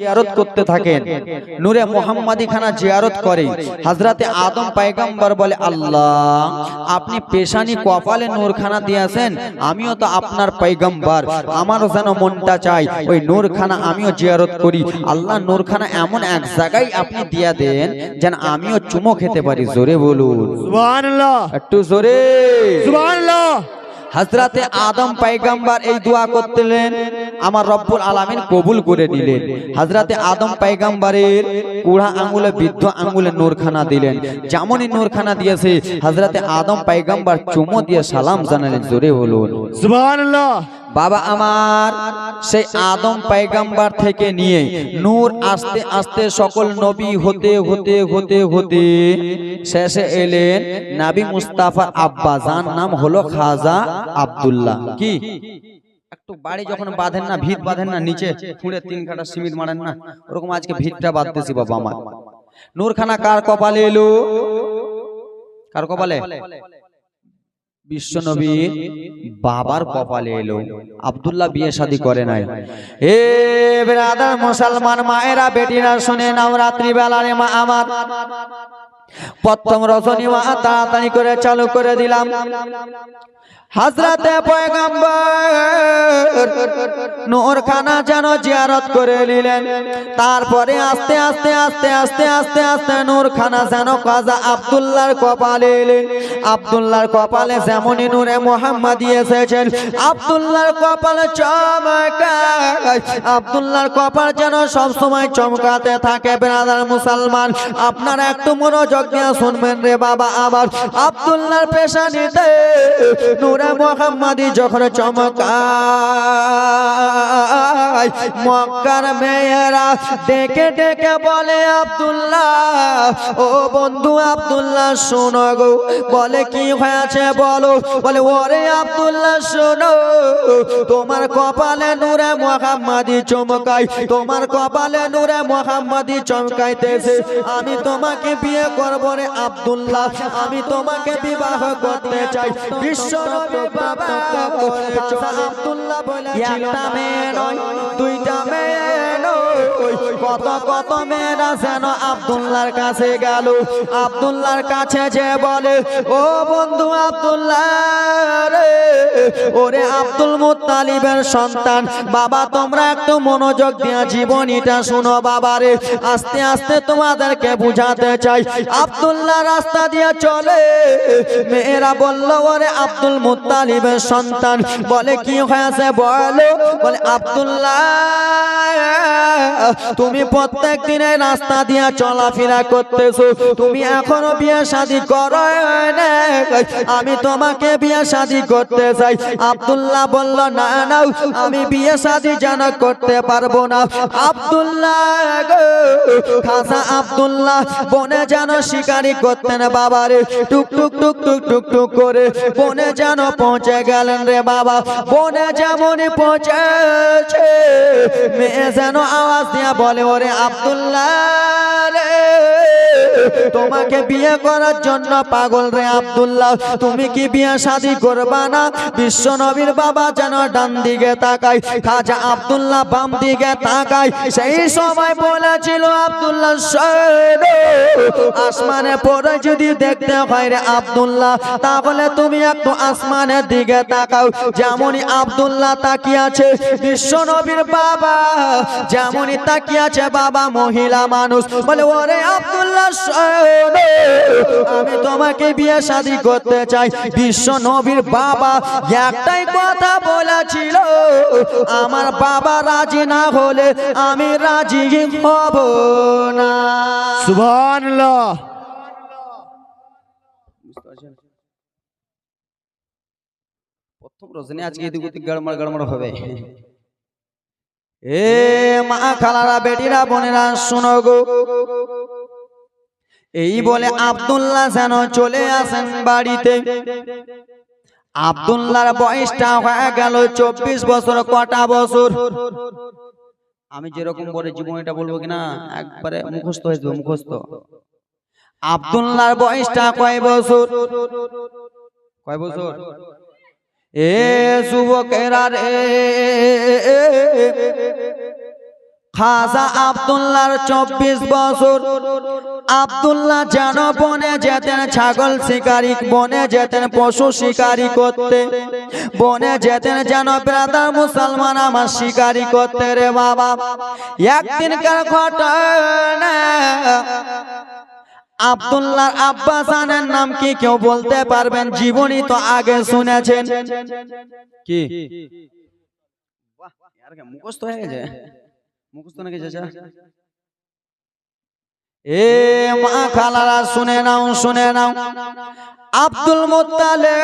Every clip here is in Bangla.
জিয়ারত করতে থাকেন। নূরে মোহাম্মদী খানা জিয়ারত করে। হাজরাতে আদম পায়গাম্বর বলে আল্লাহ আপনি পেশানি কপালে নূরখানা দিয়েছেন আমিও তো আপনার পাইগাম্বার আমারও যেন মনটা চাই ওই নূরখানা আমিও জিয়ারত করি। আল্লাহ নূরখানা এমন এক জায়গায় আপনি দিয়া দেন যেন আমিও চুমো খেতে পারি। জোরে বলুন। একটু জোরে। হাজরাতে আদম পাইগাম্বার এই দোয়া করতেলেন আমার রব্বুল আলামিন কবুল করে নিলেন। হাজরাতে আদম পাইগাম্বারের কুড়া আঙুলে বৃদ্ধ আঙুলে নোরখানা দিলেন। যেমনই নূরখানা দিয়েছে হাজরাতে আদম পাইগাম্বার চুমো দিয়ে সালাম জানালেন। জোরে বলুন। সুবহানাল্লাহ। বাবা আমার, সেই আদম পাইগাম্বার থেকে নিয়ে নূর আস্তে আস্তে সকল নবী হতে হতে হতে হতে শেষে এলেন নাবি মুস্তাফার আব্বা যার নাম হলো খাজা আব্দুল্লাহ। কি? একটু বাড়ি যখন বাঁধেন না, ভিত বাঁধেন না, নিচে ফুঁড়ে তিন কাটা সিমিট মারেন না, ওরকম আজকে ভিতটা বাঁধতেছি বাবা আমার। নূরখানা কার কপালে এলো? কার কপালে? বিশ্বনবী বাবার কপালে এলো। আবদুল্লাহ বিয়ে শাদী করে নাই। এ ব্রাদার মুসলমান মায়েরা, বেটিরা শুনে নাও রাত্রি বেলারে মা আমার প্রথম রজনী মা তাড়াতাড়ি করে চালু করে দিলাম। হাজরাতে পয়গাম্বর নূরখানা যেন জিয়ারত করে নিলেন। তারপরে আস্তে আস্তে আস্তে আস্তে আস্তে আস্তে নূরখানা যেন কাজা আব্দুল্লাহর কপালে এলেন আব্দুল্লাহর কপালে যেমনই নূরে মোহাম্মদ এসেছেন, আব্দুল্লাহর কপালে চমকায়। আব্দুল্লাহর কপাল যেন সব সময় চমকাতে থাকে, বেরাদার মুসলমান। আপনারা একটু মনোযোগ দিয়ে শুনবেন রে বাবা, আবার আব্দুল্লাহর পেশা নিতে নূরে মোহাম্মদি যখন চমকায় মক্কার মেয়েরা ডেকে ডেকে বলে, আব্দুল্লাহ, ও বন্ধু আব্দুল্লাহ, শোনো গো। বলে, কি হয়েছে বলো? বলে, ওরে আবদুল্লাহ, শোনো, তোমার কপালে নূরে মোহাম্মদি চমকাই, তোমার কপালে নূরে মোহাম্মদি চমকাইতেছে। আমি তোমাকে বিয়ে করব রে আব্দুল্লাহ, আমি তোমাকে বিবাহ করতে চাই। বিশ্ব বাবা আব্দুল্লাহ বলেছিল, একটা মেয়ে নয় দুইটা মেয়ে কত কত মেয়েরা যেন আব্দুল্লাহর কাছে গেল। আব্দুল্লাহর কাছে যে বলে, ও বন্ধু আব্দুল্লাহ ওরে আব্দুল মুত্তালিবের সন্তান, বাবা তোমরা একটু মনোযোগ দিয়া জীবনীটা শুনো বাবারে আস্তে আস্তে তোমাদেরকে বুঝাতে চাই। আব্দুল্লাহ রাস্তা দিয়ে চলে। মেয়েরা বলল, ওরে আব্দুল মুত্তালিবের সন্তান। বলে, কি হয়েছে বলো? বলে, আব্দুল্লাহ তুমি প্রত্যেক দিনে রাস্তা দিয়া চলাফেরা করতেছো। তুমি এখনও বিয়ে শাদি করো আমি তোমাকে বিয়ে শাদি করতে চাই। আব্দুল্লাহ বলল, না না, আমি বিয়ে শাদি যেন করতে পারব না। আব্দুল্লাহ খাসা আব্দুল্লাহ, বনে যেন শিকারি করতেন বাবারে। টুক টুক টুক টুক টুক টুক করে বনে যেন পৌঁছে গেলেন রে বাবা। বনে যেমনই পৌঁছেছে, মেয়ে যেন আওয়াজ দিয়া বলে ওরে আব্দুল্লাহ তোমাকে বিয়ে করার জন্য পাগল রে আব্দুল্লাহ। তুমি কি বিয়ে শাদি করবা না? বিশ্ব নবীর বাবা যেন ডান দিকে তাকাই খাজা আব্দুল্লাহ বাম দিকে তাকাই সেই সময় বলেছিল আব্দুল্লাহ আসমানে পড়ে যদি দেখতে হয় রে আব্দুল্লাহ, তাহলে তুমি একটু আসমানের দিকে তাকাও। যেমনই আব্দুল্লাহ তাকিয়ে আছে বিশ্ব নবীর বাবা যেমনই তাকিয়ে আছে বাবা মহিলা মানুষ। বলে, ওরে আব্দুল্লাহ আমি তোমাকে বিয়ে শাদি করতে চাই। বিশ্ব নবীর বাবা একটাই কথা বলেছিল আমার বাবা রাজি না হলে আমি রাজি হব না। সুবহানাল্লাহ। প্রথম রজনী আজকে এদিক ওদিক গড়মড় গড়মড় হবে। এ মা খালারা বেটিরা বোনেরা শোনো গো এই বলে আব্দুল্লাহ যেন চলে আসেন বাড়িতে। আব্দুল্লাহর বয়সটা হয়ে গেল চব্বিশ বছর কটা বছর? আমি যেরকম বলে জীবনীটা বলব কিনা একবারে মুখস্থ হয়ে যাবে মুখস্থ আব্দুল্লাহর বয়সটা কয় বছর? কয় বছর? এ যুবকেরা রে। খাজা আব্দুল্লাহর চব্বিশ বছর আব্দুল্লাহ যেন বনে যেতেন ছাগল শিকারি বনে যেতেন পশু শিকারি করতে বনে যেতেন যেন ব্রাদার মুসলমান আমার শিকারি করতে রে বাবা একদিনকার ঘটনা আব্দুল্লাহর আব্বাসানের নাম কি কেউ বলতে পারবেন জীবনী তো আগে শুনেছেন কি মুখস্থ হয়ে গেছে ಮುಗಿಸ್ತಾನಾಗೆ ಜಜ? এ মা খালারা, শুনে নাও শুনে নাও। আব্দুল মোত্তালে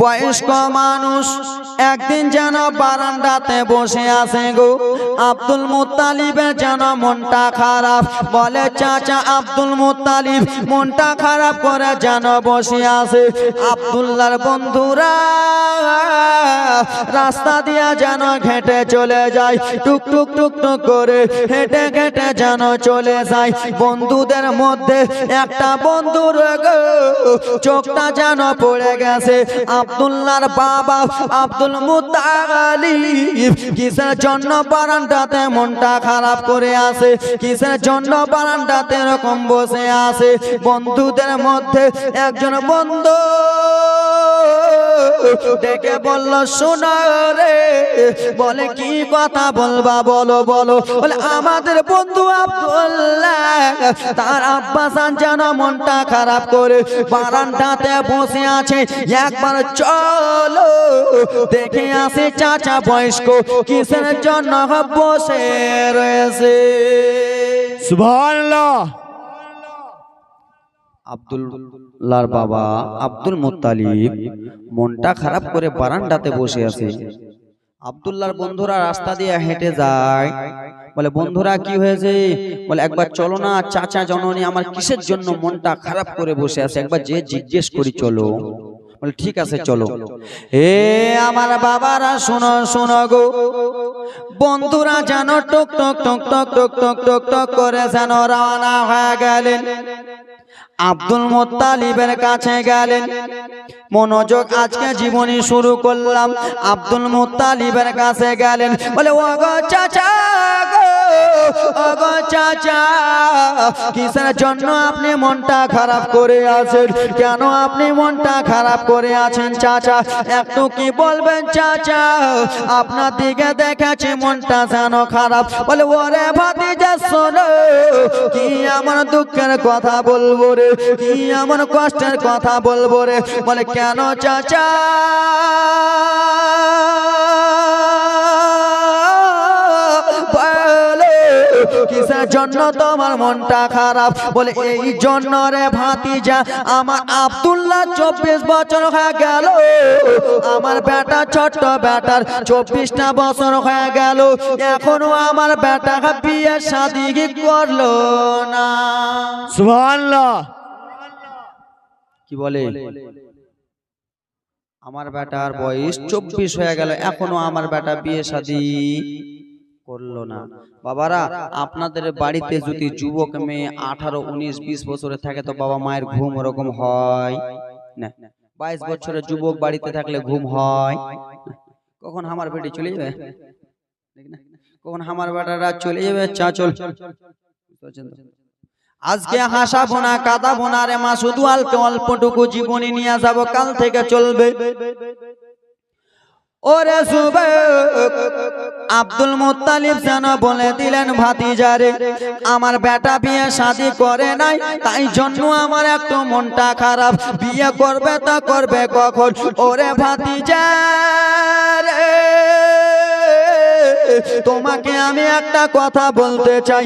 বয়স্ক মানুষ, একদিন যেন বারান্দাতে বসে আছে গো। আব্দুল মুত্তালিবের যেন মনটা খারাপ, বলে, চাচা আব্দুল মুত্তালিব, মনটা খারাপ করে যেন বসে আছে। আব্দুল্লাহর বন্ধুরা, রাস্তা দিয়া যেন ঘেটে চলে যায় টুক টুক টুক টুক করে, হেঁটে ঘেটে যেন চলে যায়, বন্ধুদের মধ্যে একটা বন্ধুর চোখটা যেন পড়ে গেছে। আব্দুল্লাহর বাবা আব্দুল মুতালিব কিসের জন্য বারান্দাতে মনটা খারাপ করে আছে? কিসের জন্য বারান্দাতে এরকম বসে আছে? বন্ধুদের মধ্যে একজন বন্ধু ডেকে বলল, শোনো রে, বলে কি কথা বলবা বলো বলো। বলে, আমাদের বন্ধু আব্দুল্লাহ, তার আব্বাসান যেন মনটা খারাপ করে বারান্দাতে বসে আছে। একবার চলো, দেখে আসে চাচা বয়স্ক কিসের জন্য বসে রয়েছে? সুবহানাল্লাহ। আব্দুল্লাহর বাবা আব্দুল মুত্তালিব মনটা খারাপ করে বারান্দাতে বসে আছে। আব্দুল্লাহর বন্ধুরা রাস্তা দিয়ে হেঁটে যায়। বলে, বন্ধুরা, কি হয়েছে? বলে, একবার চলো না, চাচা জননী আমার কিসের জন্য মনটা খারাপ করে বসে আছে? একবার যে জিজ্ঞেস করি, চলো। বলে, ঠিক আছে, চলো। এ আমার বাবারা, শোনো শোনো গো। বন্ধুরা যেন টক টক টক টক টক টক টক টক করে যেন রওনা হয়ে গেলেন। আব্দুল মোত্তালিবের কাছে গেলেন। মনোযোগ আজকে জীবনী শুরু করলাম। আব্দুল মোত্তালিবের কাছে গেলেন। বলে, ও গো চাচা গো চাচা, কিসের জন্য আপনি মনটা খারাপ করে আছেন? কেন আপনি মনটা খারাপ করে আছেন চাচা? একটু কি বলবেন চাচা? আপনার দিকে দেখেছি মনটা যেন খারাপ। বলে, ওরে ভাতিজা, শোনো, কি আমার দুঃখের কথা বলব? রে। কি এমন কষ্টের কথা বলব রে? বলে কেন চাচা? কিসের জন্য তোমার মনটা খারাপ? বলে এই জন্য রে ভাতিজা আমার আব্দুল্লাহ চব্বিশ বছর হয়ে গেল। আমার বেটা ছোট্ট বেটার চব্বিশটা বছর হয়ে গেল। এখনও আমার বেটা বিয়ে শাদি করল না। কি বলে? আমার বেটার বয়স চব্বিশ হয়ে গেল। এখনও আমার বেটা বিয়ে শাদি করল না। বাবারা আপনাদের বাড়িতে যদি যুবক মেয়ে আঠারো উনিশ বিশ বছরে থাকে তো বাবা মায়ের ঘুম ওরকম হয়? না। বাইশ বছরের যুবক বাড়িতে থাকলে ঘুম হয়। কখন আমার বেটি চলে যাবে? কখন আমার বেটারা চলে যাবে? চা চল। আজকে হাসাবো না কাঁদাবো না রে মা শুধু অল্প অল্পটুকু জীবনী নিয়ে যাব কাল থেকে চলবে। ওরে যুবক আব্দুল মুত্তালিব যেন বলে দিলেন ভাতিজারে আমার বেটা বিয়ে শাদি করে নাই, তাই জন্য আমার একটু মনটা খারাপ। বিয়ে করবে তা করবে কখন? ওরে ভাতিজারে তোমাকে আমি একটা কথা বলতে চাই।